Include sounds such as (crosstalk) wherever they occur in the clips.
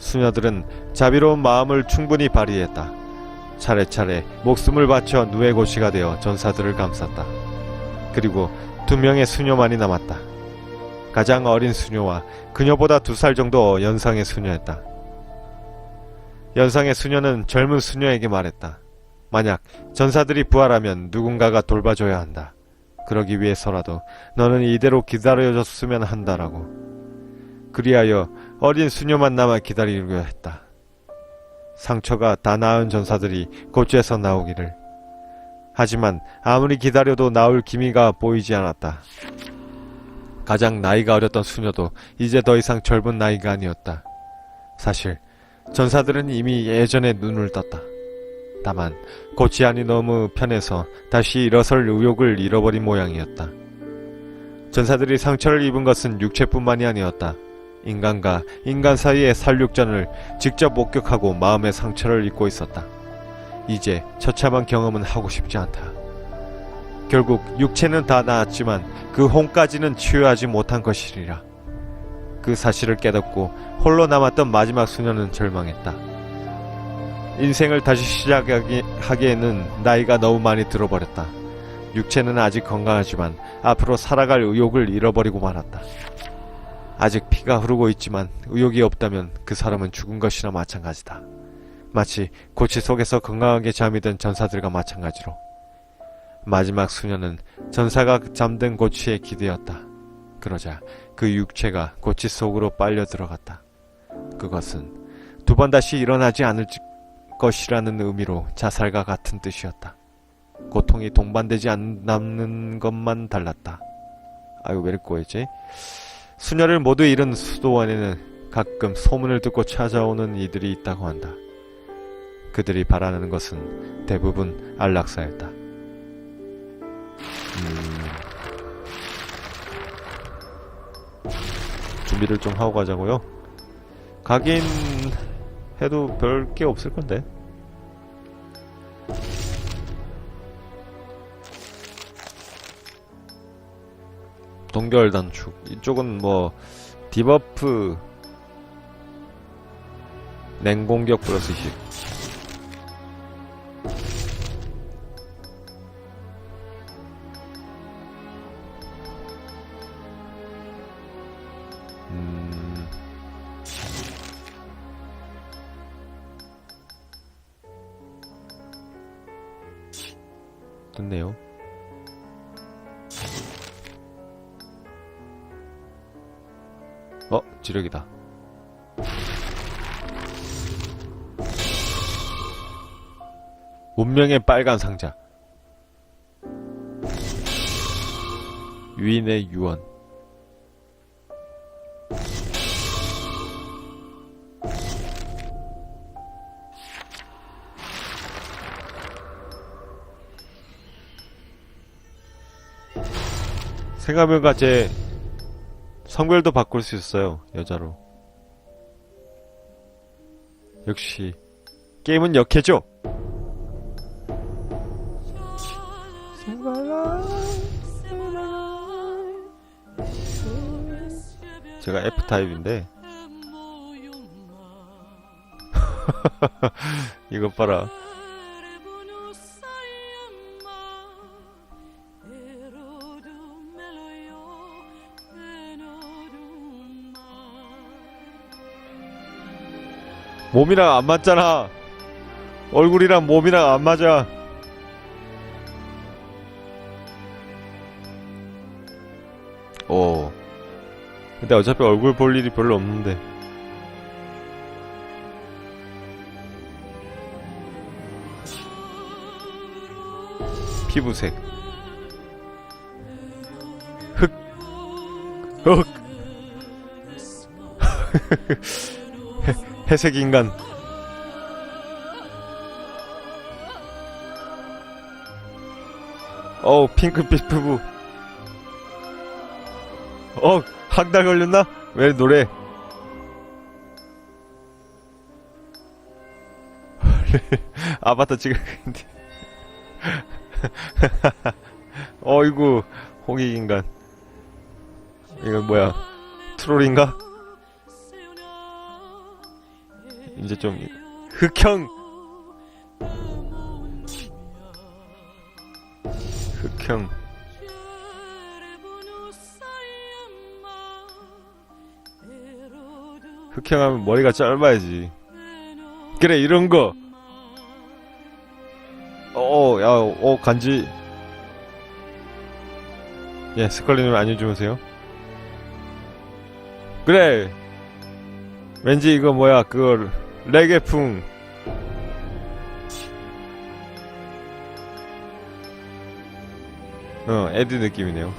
수녀들은 자비로운 마음을 충분히 발휘했다. 차례차례 목숨을 바쳐 누에 고시가 되어 전사들을 감쌌다. 그리고 두 명의 수녀만이 남았다. 가장 어린 수녀와 그녀보다 두 살 정도 연상의 수녀였다. 연상의 수녀는 젊은 수녀에게 말했다. 만약 전사들이 부활하면 누군가가 돌봐줘야 한다. 그러기 위해서라도 너는 이대로 기다려줬으면 한다라고. 그리하여 어린 수녀만 남아 기다리려 했다. 상처가 다 나은 전사들이 고추에서 나오기를. 하지만 아무리 기다려도 나올 기미가 보이지 않았다. 가장 나이가 어렸던 수녀도 이제 더 이상 젊은 나이가 아니었다. 사실 전사들은 이미 예전에 눈을 떴다. 다만 고치 안이 너무 편해서 다시 일어설 의욕을 잃어버린 모양이었다. 전사들이 상처를 입은 것은 육체뿐만이 아니었다. 인간과 인간 사이의 살육전을 직접 목격하고 마음의 상처를 입고 있었다. 이제 처참한 경험은 하고 싶지 않다. 결국 육체는 다 나았지만 그 혼까지는 치유하지 못한 것이리라. 그 사실을 깨닫고 홀로 남았던 마지막 수녀는 절망했다. 인생을 다시 시작하기에는 나이가 너무 많이 들어버렸다. 육체는 아직 건강하지만 앞으로 살아갈 의욕을 잃어버리고 말았다. 아직 피가 흐르고 있지만 의욕이 없다면 그 사람은 죽은 것이나 마찬가지다. 마치 고치 속에서 건강하게 잠이 든 전사들과 마찬가지로. 마지막 수녀는 전사가 잠든 고치에 기대었다. 그러자 그 육체가 고치 속으로 빨려 들어갔다. 그것은 두 번 다시 일어나지 않을 것이라는 의미로 자살과 같은 뜻이었다. 고통이 동반되지 않는 것만 달랐다. 아유, 왜 이렇게 꼬였지? 수녀를 모두 잃은 수도원에는 가끔 소문을 듣고 찾아오는 이들이 있다고 한다. 그들이 바라는 것은 대부분 안락사였다. 음... 준비를 좀 하고 가자고요. 가긴 해도 별 게 없을 건데. 동결 단축. 이쪽은 뭐 디버프 냉공격 플러스 10 지력이다. 운명의 빨간 상자. 유인의 유언. 생각해보니까 제 성별도 바꿀 수 있어요. 여자로. 역시 게임은 역해죠. 제가 F 타입인데 (laughs) 이것 봐라. 몸이랑 안 맞잖아. 얼굴이랑 몸이랑 안 맞아. 오. 근데 어차피 얼굴 볼 일이 별로 없는데. 피부색. 흑. 흑. (laughs) 회색 인간. 어우, 핑크빛 피부. 어, 학달 걸렸나? 왜 노래? (laughs) 아바타 찍었는데. (laughs) 어이구, 홍익 인간. 이건 뭐야? 트롤인가? 이제 좀 흑형 흑형 흑형하면 머리가 짧아야지 그래 이런 거 어, 야, 어, 간지. 예, 스컬리님 안녕 주무세요. 그래. 왠지 이거 뭐야, 그거, 레게풍. 어, 에드 느낌이네요.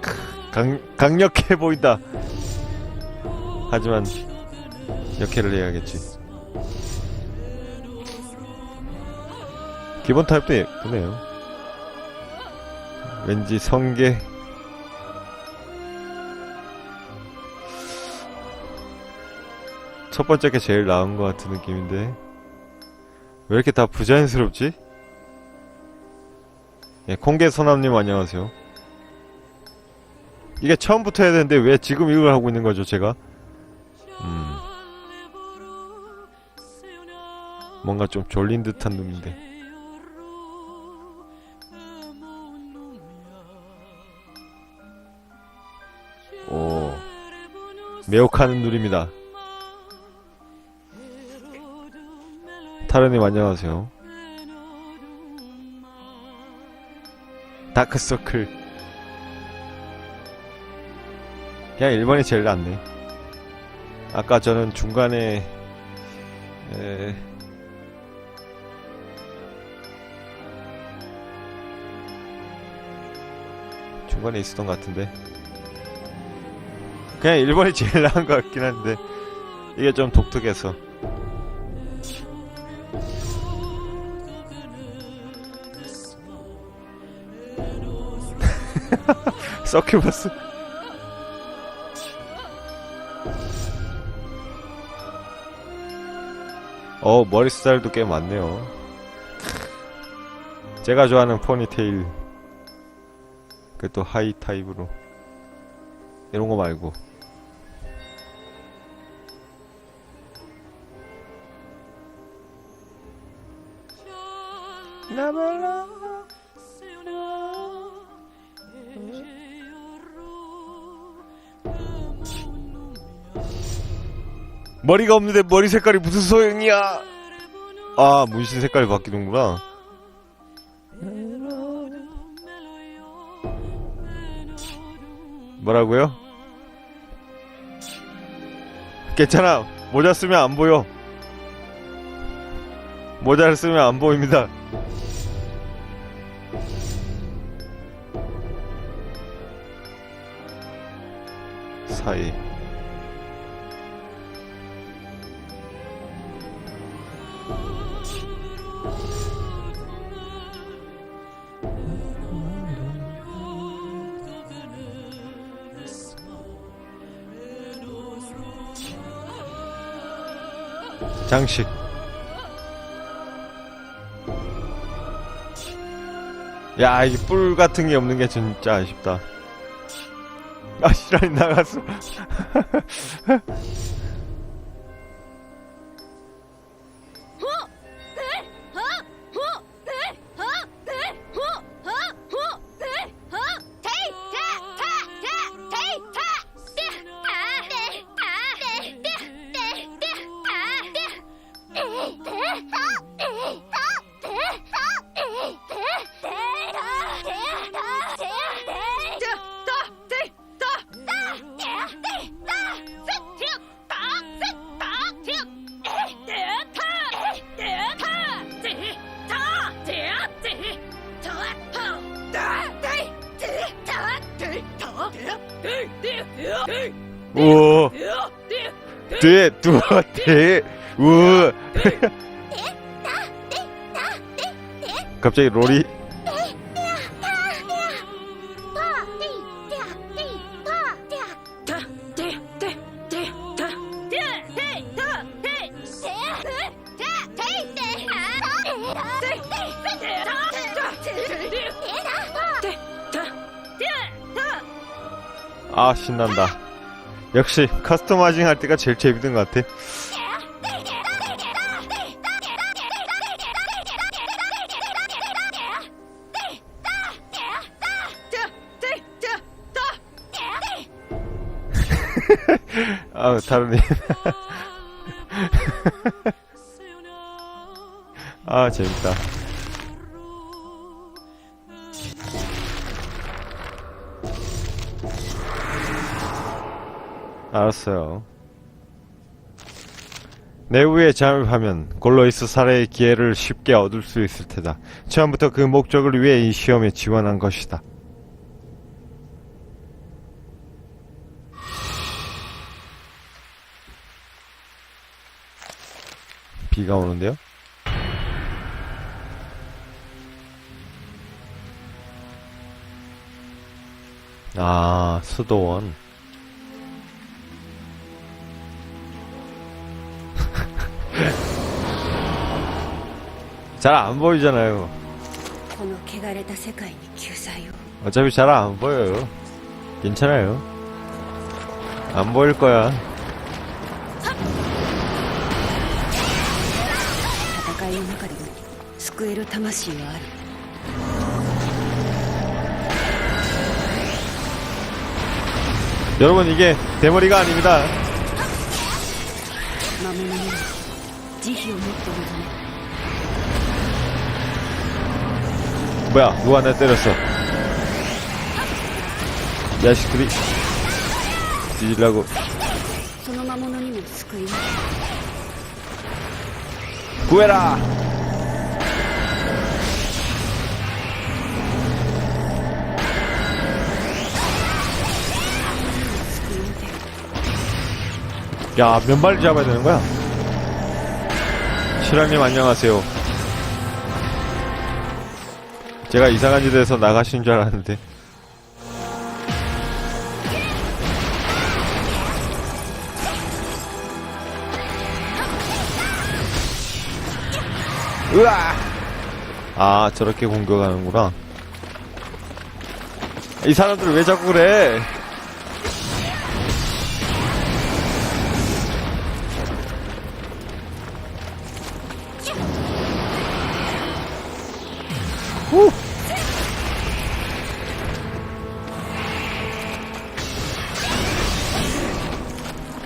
크, 강, 강력해 보인다. 하지만, 역해를 해야겠지. 기본 타입도 예쁘네요. 왠지 성게. 첫 번째 게 제일 나은 것 같은 느낌인데. 왜 이렇게 다 부자연스럽지? 예, 콩게 소남님 안녕하세요. 이게 처음부터 해야 되는데 왜 지금 이걸 하고 있는 거죠, 제가? 음, 뭔가 좀 졸린 듯한 눈인데. 오, 매혹하는 눈입니다. 타르님 안녕하세요. 다크서클. 그냥 1번이 제일 낫네. 아까 저는 중간에, 에... 중간에 있었던 것 같은데. 그냥 1번이 제일 나은 것 같긴 한데, 이게 좀 독특해서. 서큐버스. 어, 머리 스타일도 꽤 많네요. 제가 좋아하는 포니테일. 그 또 하이 타입으로. 이런 거 말고. 나발라. 머리가 없는데 머리 색깔이 무슨 소용이야? 아, 문신 색깔이 바뀌는구나. 뭐라고요? 괜찮아. 모자 쓰면 안 보여. 모자를 쓰면 안 보입니다. 사이. 장식. 야, 이게 뿔 같은 게 없는 게 진짜 아쉽다. 아, 시간이 나갔어. (laughs) 우와. 돼, 두어, 돼, 우. 갑자기 롤이 신난다. 역시 커스터마이징 할 때가 제일 재밌는 것 같아. (laughs) 아우 다른이. (laughs) 아 재밌다. 알았어요. 내부에 잠입하면 골로이스 살해의 기회를 쉽게 얻을 수 있을 테다. 처음부터 그 목적을 위해 이 시험에 지원한 것이다. 비가 오는데요? 아, 수도원. 잘 안 보이잖아요. 어차피 잘 안 보여요. 괜찮아요. 안 보일 거야. 여러분 이게 대머리가 아닙니다. 뭐야? 누가 나 때렸어? 야식들이 뒤질라고. 구해라! 야몇 마리 잡아야 되는 거야? 시라님 안녕하세요. 제가 이상한 짓에서 나가신 줄 알았는데. 으아! 아, 저렇게 공격하는구나. 이 사람들 왜 자꾸 그래?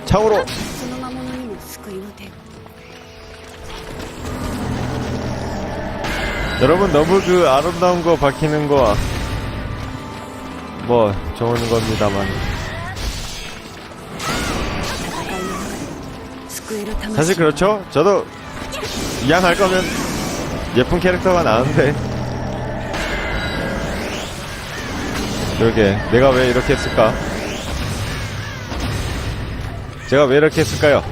창으로. 여러분 너무 그 아름다운 거 박히는 거 뭐 좋은 겁니다만. 사실 그렇죠? 저도 이양 할 거면 예쁜 캐릭터가 나는데. 그러게 내가 왜 이렇게 했을까? 제가 왜 이렇게 했을까요?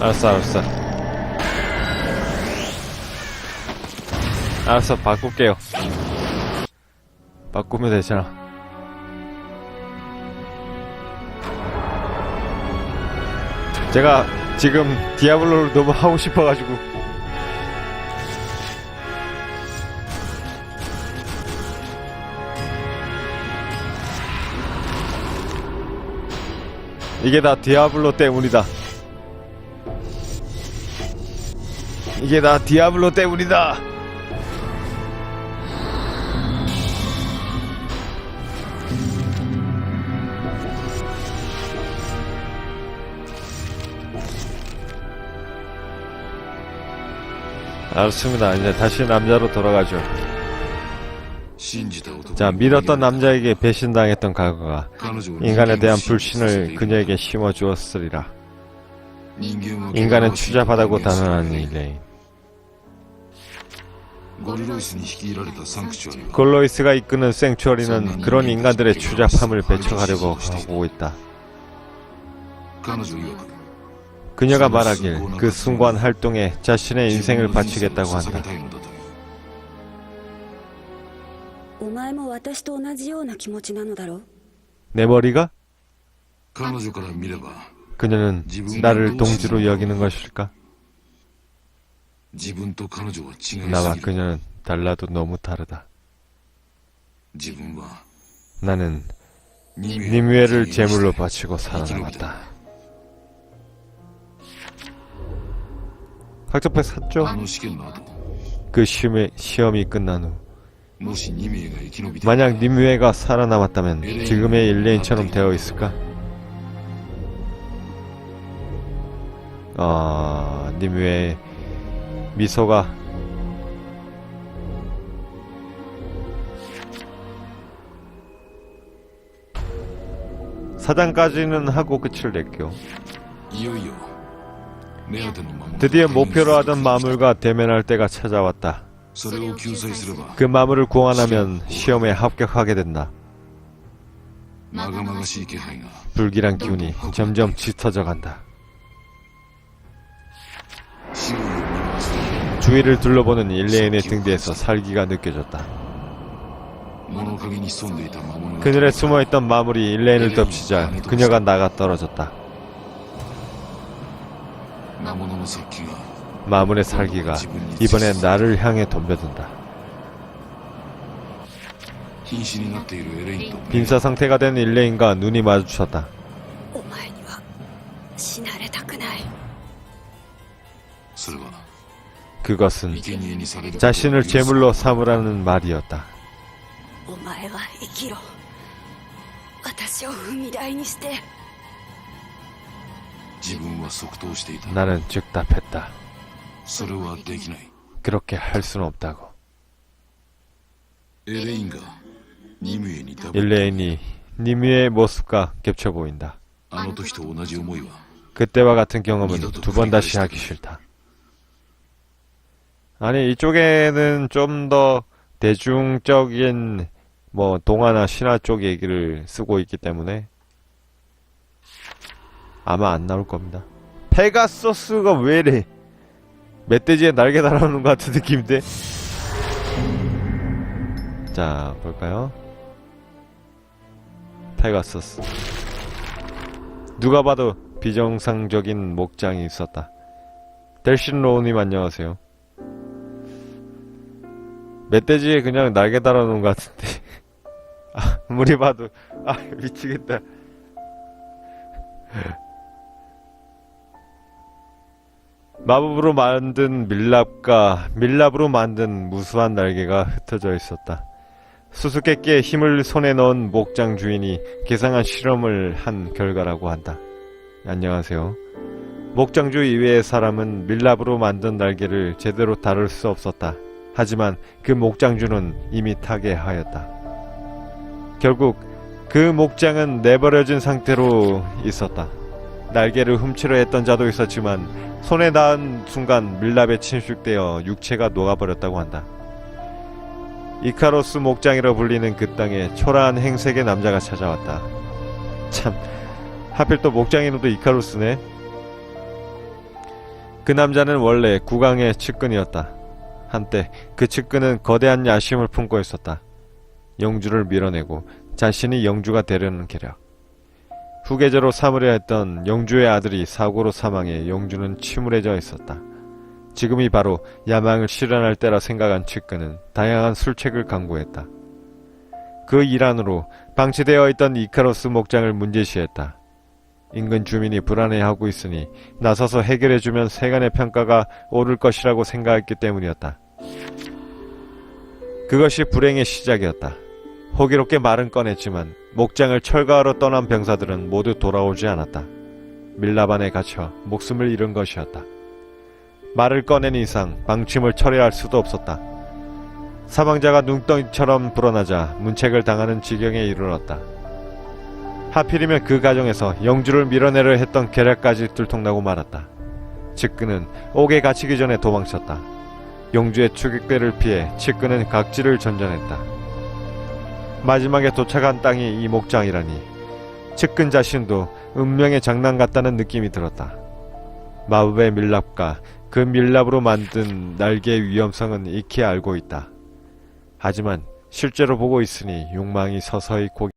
알았어 알았어 알았어 바꿀게요 바꾸면 되잖아. 제가 지금 디아블로를 너무 하고 싶어가지고. 이게 다 디아블로 때문이다. 이게 다 디아블로 때문이다. 알았습니다. 이제 다시 남자로 돌아가죠. 자, 밀었던 남자에게 배신당했던 과거가 인간에 대한 불신을 그녀에게 심어주었으리라. 인간은 추잡하다고 단언한 일레인. 골로이스가 이끄는 생츄어리는 그런 인간들의 추잡함을 배척하려고 하고 있다. 그녀가 말하길 그 숭고한 활동에 자신의 인생을 바치겠다고 한다. 내 머리가? 그녀는 나를 동지로 여기는 것일까? 나와 그녀는 달라도 너무 다르다. 나는 니뮤엘을 제물로 바치고 살아남았다. 학접회 샀죠? あの試験の後 그 시험이, 시험이 끝난 후 もしニミエが生き延びた 만약 니뮤에가 살아남았다면 지금의 일레인처럼 되어 있을까? 아, 니뮤의 미소가 사장까지는 하고 끝을 냈고 いよいよ目当ての魔物 드디어 목표로 하던 마물과 대면할 때가 찾아왔다. 그 마물을 구원하면 시험에 합격하게 된다. 불길한 기운이 점점 짙어져 간다. 주위를 둘러보는 일레인의 등대에서 살기가 느껴졌다. 그늘에 숨어있던 마물이 일레인을 덮치자 그녀가 나가 떨어졌다. 마문의 살기가 이번에 나를 향해 덤벼든다. 빈사 상태가 된 일레인과 눈이 마주쳤다. 그것은 자신을 제물로 삼으라는 말이었다. 나는 즉답했다. 그렇게 할 수는 없다고. 일레인이 니미의 모습과 겹쳐 보인다. 그때와 같은 경험은 두 번 다시 하기 싫다. 아니 이쪽에는 좀 더 대중적인 뭐 동화나 신화 쪽 얘기를 쓰고 있기 때문에 아마 안 나올 겁니다. 페가소스가 왜 이래? 멧돼지에 날개 달아오는 것 같은 느낌인데? 자, 볼까요? 페가소스. 누가 봐도 비정상적인 목장이 있었다. 델신 로우님 안녕하세요. 멧돼지에 그냥 날개 달아놓은 것 같은데. 아, (laughs) 아무리 봐도, 아, 미치겠다. 마법으로 만든 밀랍과 밀랍으로 만든 무수한 날개가 흩어져 있었다. 수수께끼에 힘을 손에 넣은 목장 주인이 계상한 실험을 한 결과라고 한다. 안녕하세요. 목장주 이외의 사람은 밀랍으로 만든 날개를 제대로 다룰 수 없었다. 하지만 그 목장주는 이미 타계하였다. 결국 그 목장은 내버려진 상태로 있었다. 날개를 훔치려 했던 자도 있었지만 손에 닿은 순간 밀랍에 침식되어 육체가 녹아버렸다고 한다. 이카로스 목장이라 불리는 그 땅에 초라한 행색의 남자가 찾아왔다. 참, 하필 또 목장이놈도 이카로스네. 그 남자는 원래 국왕의 측근이었다. 한때 그 측근은 거대한 야심을 품고 있었다. 영주를 밀어내고 자신이 영주가 되려는 계략. 후계자로 삼으려 했던 영주의 아들이 사고로 사망해 영주는 침울해져 있었다. 지금이 바로 야망을 실현할 때라 생각한 측근은 다양한 술책을 강구했다. 그 일환으로 방치되어 있던 이카로스 목장을 문제시했다. 인근 주민이 불안해하고 있으니 나서서 해결해주면 세간의 평가가 오를 것이라고 생각했기 때문이었다. 그것이 불행의 시작이었다. 호기롭게 말은 꺼냈지만 목장을 철거하러 떠난 병사들은 모두 돌아오지 않았다. 밀라반에 갇혀 목숨을 잃은 것이었다. 말을 꺼낸 이상 방침을 철회할 수도 없었다. 사망자가 눈덩이처럼 불어나자 문책을 당하는 지경에 이르렀다. 하필이면 그 가정에서 영주를 밀어내려 했던 계략까지 들통나고 말았다. 측근은 옥에 갇히기 전에 도망쳤다. 영주의 추격배를 피해 측근은 각지를 전전했다. 마지막에 도착한 땅이 이 목장이라니 측근 자신도 운명의 장난 같다는 느낌이 들었다. 마법의 밀랍과 그 밀랍으로 만든 날개의 위험성은 익히 알고 있다. 하지만 실제로 보고 있으니 욕망이 서서히 고개